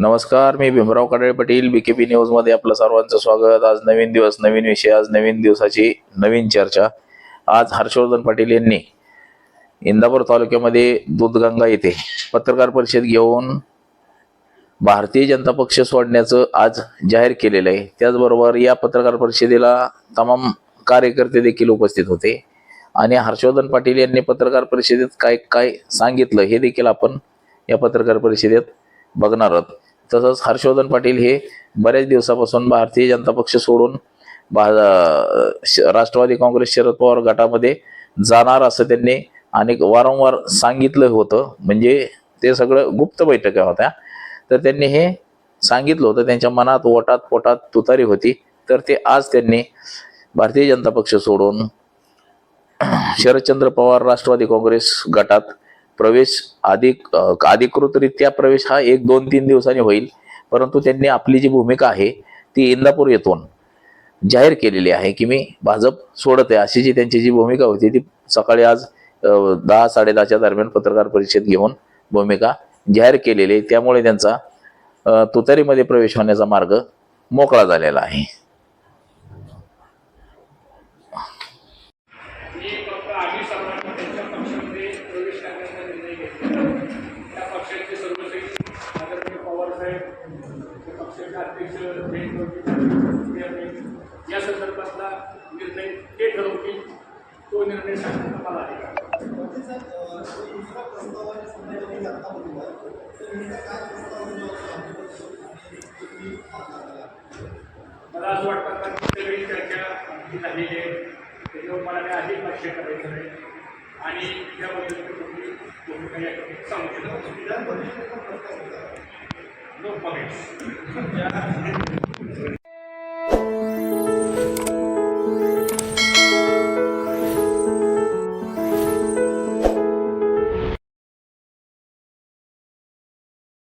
नमस्कार मी भीमराव कडाळे पाटील बीकेपी न्यूजमध्ये आपलं सर्वांचं स्वागत. आज नवीन दिवस नवीन विषय आज नवीन दिवसाची नवीन चर्चा. आज हर्षवर्धन पाटील यांनी इंदापूर तालुक्यामध्ये दूधगंगा येथे पत्रकार परिषद घेऊन भारतीय जनता पक्ष सोडण्याचं आज जाहीर केलेलं आहे. त्याचबरोबर या पत्रकार परिषदेला तमाम कार्यकर्ते देखील उपस्थित होते. आणि हर्षवर्धन पाटील यांनी पत्रकार परिषदेत काय काय सांगितलं हे देखील आपण या पत्रकार परिषदेत बघणार आहोत. तसंच हर्षवर्धन पाटील हे बऱ्याच दिवसापासून भारतीय जनता पक्ष सोडून श- राष्ट्रवादी काँग्रेस शरद पवार गटामध्ये जाणार असं त्यांनी अनेक वारंवार सांगितलं होतं. म्हणजे ते सगळं गुप्त बैठका होत्या. तर त्यांनी हे सांगितलं होतं. त्यांच्या मनात ओटात पोटात तुतारी होती. तर ते आज त्यांनी भारतीय जनता पक्ष सोडून शरदचंद्र पवार राष्ट्रवादी काँग्रेस गटात प्रवेश अधिक अधिकृतरित्या प्रवेश हा एक दोन तीन दिवसांनी होईल. परंतु त्यांनी आपली जी भूमिका आहे ती इंदापूर येथून जाहीर केलेली आहे की मी भाजप सोडत आहे अशी जी त्यांची जी भूमिका होती ती सकाळी आज दहा साडेदहाच्या दरम्यान पत्रकार परिषद घेऊन भूमिका जाहीर केलेली आहे. त्यामुळे त्यांचा तुतारीमध्ये प्रवेश होण्याचा मार्ग मोकळा झालेला आहे मी फक्त आम्ही सर्वांना त्यांच्या पक्षामध्ये प्रवेश त्या पक्षाचे सर्वसैनिक आदरणीय पवारसाहेब पक्षाचे अध्यक्ष जयंत या संदर्भातला निर्णय ते ठरवतील तो निर्णय सांगण्याचा मला अधिकार मला असं वाटतं सगळी चर्चा आमची झालेली आहे. त्याच्यावर मला काही अधिक भाष्य करायचं नाही आणि त्याबद्दल तुम्ही भूमिका